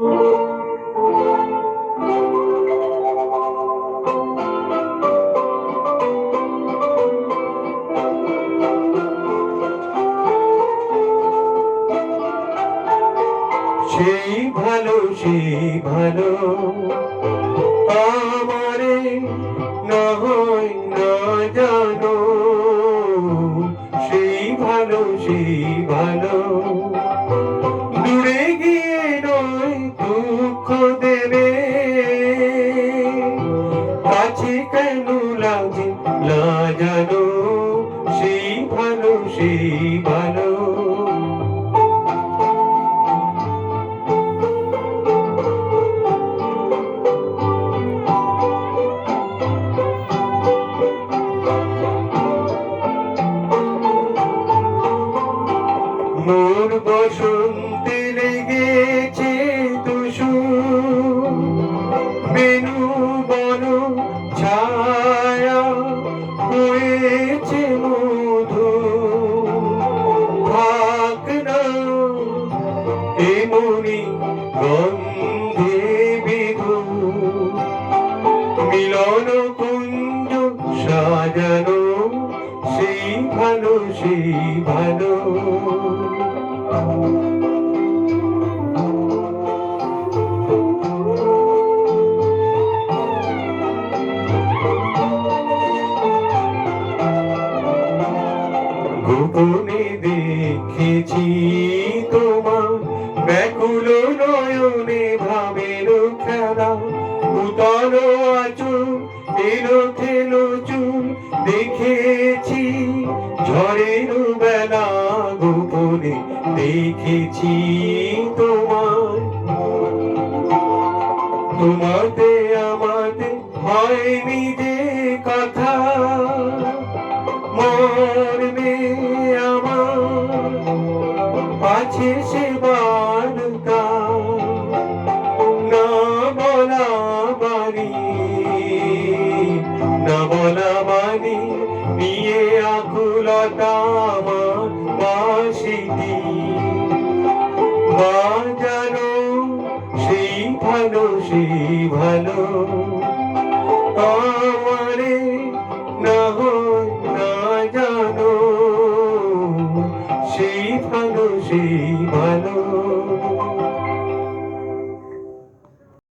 সেই ভালো সেই ভালো। আমারে না হয় না জানো। সেই ভালো সেই ভালো। দেবে। কাছে কেন লাগে না জানো সেই ভালো সেই ভালো। মোর বসন্তে লেগেছে বেনু বন ছায়া হয়েছে মধু। থাক না এমনি গন্ধে বিধু। মিলন কুঞ্জ সাজানো, সেই ভালো সেই ভালো। গোপনে দেখেছি তোমার ব্যাকুল নয়নে ভাবের খেলা। উতল আচুর এলো খেলো চুল, দেখেছি ঝড়ের বেলা গোপনে দেখেছি তোমার। তোমাতে আমাতে হয়নি যে কথা আছে সে বানকা না বলা বাণী, না বলা বাণী নিয়ে আকুলতা আমার বাসিনী বাজানো, সেই ভালো সেই ভালো। সেই মানো